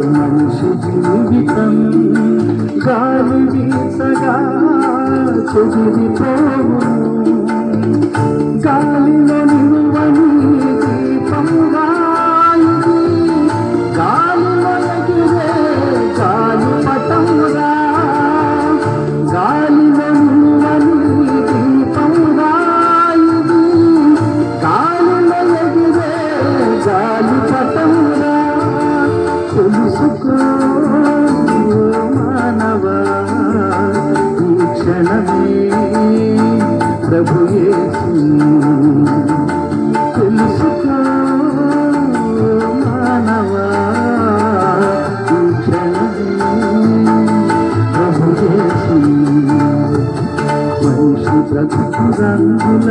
మనిషి జీవితం గాలి వీసగా చెదిరిపోవును గాలిలో తెలుసుకో మానవా ఈ క్షణమే ప్రభు తెలుసుకో మానవా ఈ క్షణమే ప్రభు మనిషి బ్రతుకు రంగుల